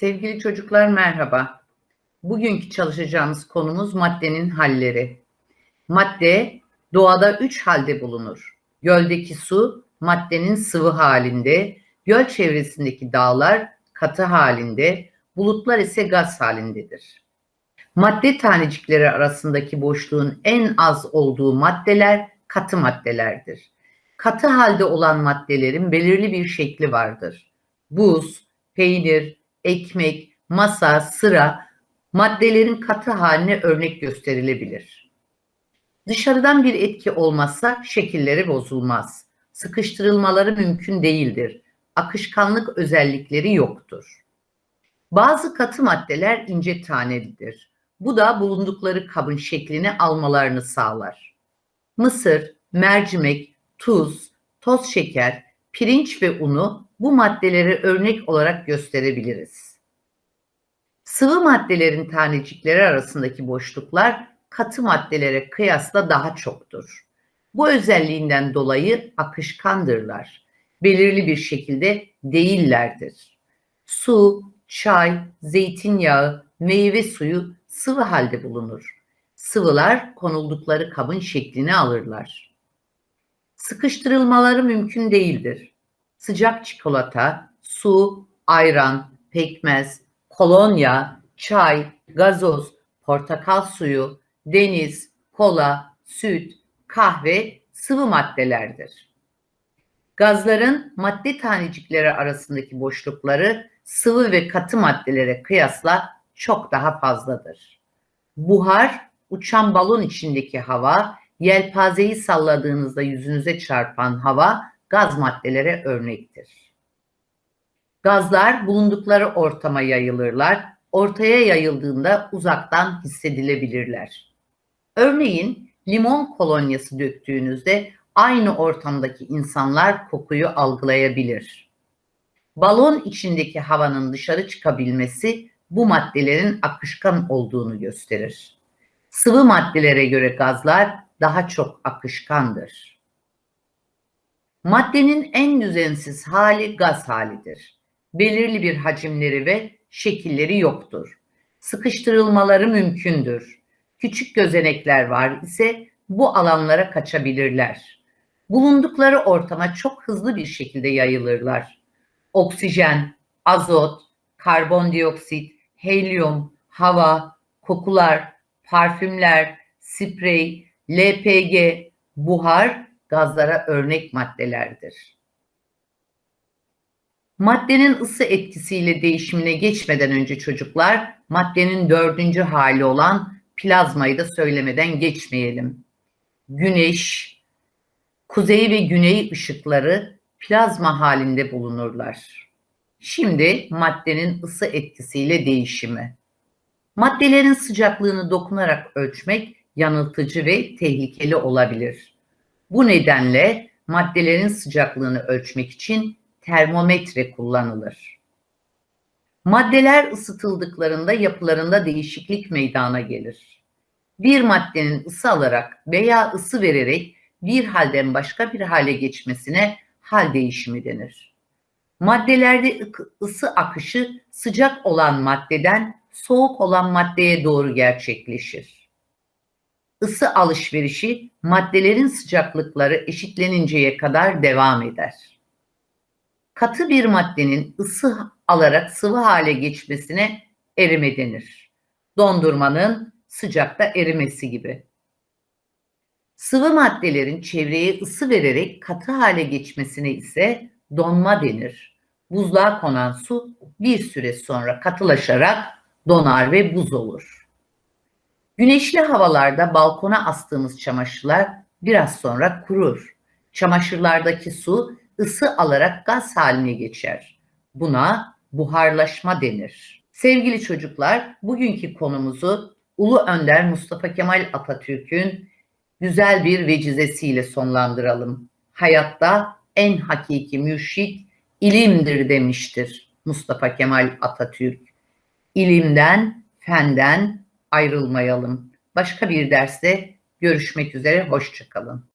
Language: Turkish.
Sevgili çocuklar merhaba. Bugünkü çalışacağımız konumuz maddenin halleri. Madde doğada üç halde bulunur. Göldeki su maddenin sıvı halinde, göl çevresindeki dağlar katı halinde, bulutlar ise gaz halindedir. Madde tanecikleri arasındaki boşluğun en az olduğu maddeler katı maddelerdir. Katı halde olan maddelerin belirli bir şekli vardır. Buz, peynir, ekmek, masa, sıra maddelerin katı haline örnek gösterilebilir. Dışarıdan bir etki olmazsa şekilleri bozulmaz. Sıkıştırılmaları mümkün değildir. Akışkanlık özellikleri yoktur. Bazı katı maddeler ince tanelidir. Bu da bulundukları kabın şeklini almalarını sağlar. Mısır, mercimek, tuz, toz şeker, pirinç ve unu bu maddeleri örnek olarak gösterebiliriz. Sıvı maddelerin tanecikleri arasındaki boşluklar katı maddelere kıyasla daha çoktur. Bu özelliğinden dolayı akışkandırlar. Belirli bir şekilde değillerdir. Su, çay, zeytinyağı, meyve suyu sıvı halde bulunur. Sıvılar konuldukları kabın şeklini alırlar. Sıkıştırılmaları mümkün değildir. Sıcak çikolata, su, ayran, pekmez, kolonya, çay, gazoz, portakal suyu, deniz, kola, süt, kahve sıvı maddelerdir. Gazların madde tanecikleri arasındaki boşlukları sıvı ve katı maddelere kıyasla çok daha fazladır. Buhar, uçan balon içindeki hava, yelpazeyi salladığınızda yüzünüze çarpan hava gaz maddelere örnektir. Gazlar bulundukları ortama yayılırlar, ortaya yayıldığında uzaktan hissedilebilirler. Örneğin limon kolonyası döktüğünüzde aynı ortamdaki insanlar kokuyu algılayabilir. Balon içindeki havanın dışarı çıkabilmesi bu maddelerin akışkan olduğunu gösterir. Sıvı maddelere göre gazlar daha çok akışkandır. Maddenin en düzensiz hali gaz halidir. Belirli bir hacimleri ve şekilleri yoktur. Sıkıştırılmaları mümkündür. Küçük gözenekler var ise bu alanlara kaçabilirler. Bulundukları ortama çok hızlı bir şekilde yayılırlar. Oksijen, azot, karbondioksit, helyum, hava, kokular, parfümler, sprey, LPG, buhar gazlara örnek maddelerdir. Maddenin ısı etkisiyle değişimine geçmeden önce çocuklar maddenin dördüncü hali olan plazmayı da söylemeden geçmeyelim. Güneş, kuzey ve güney ışıkları plazma halinde bulunurlar. Şimdi maddenin ısı etkisiyle değişimi. Maddelerin sıcaklığını dokunarak ölçmek yanıltıcı ve tehlikeli olabilir. Bu nedenle maddelerin sıcaklığını ölçmek için termometre kullanılır. Maddeler ısıtıldıklarında yapılarında değişiklik meydana gelir. Bir maddenin ısı alarak veya ısı vererek bir halden başka bir hale geçmesine hal değişimi denir. Maddelerde ısı akışı sıcak olan maddeden soğuk olan maddeye doğru gerçekleşir ısı alışverişi maddelerin sıcaklıkları eşitleninceye kadar devam eder. Katı bir maddenin ısı alarak sıvı hale geçmesine erime denir. Dondurmanın sıcakta erimesi gibi. Sıvı maddelerin çevreye ısı vererek katı hale geçmesine ise donma denir. Buzluğa konan su bir süre sonra katılaşarak donar ve buz olur. Güneşli havalarda balkona astığımız çamaşırlar biraz sonra kurur. Çamaşırlardaki su ısı alarak gaz haline geçer. Buna buharlaşma denir. Sevgili çocuklar, bugünkü konumuzu Ulu Önder Mustafa Kemal Atatürk'ün güzel bir vecizesiyle sonlandıralım. Hayatta en hakiki mürşit ilimdir demiştir Mustafa Kemal Atatürk. İlimden, fenden, ayrılmayalım. Başka bir derste görüşmek üzere, hoşçakalın.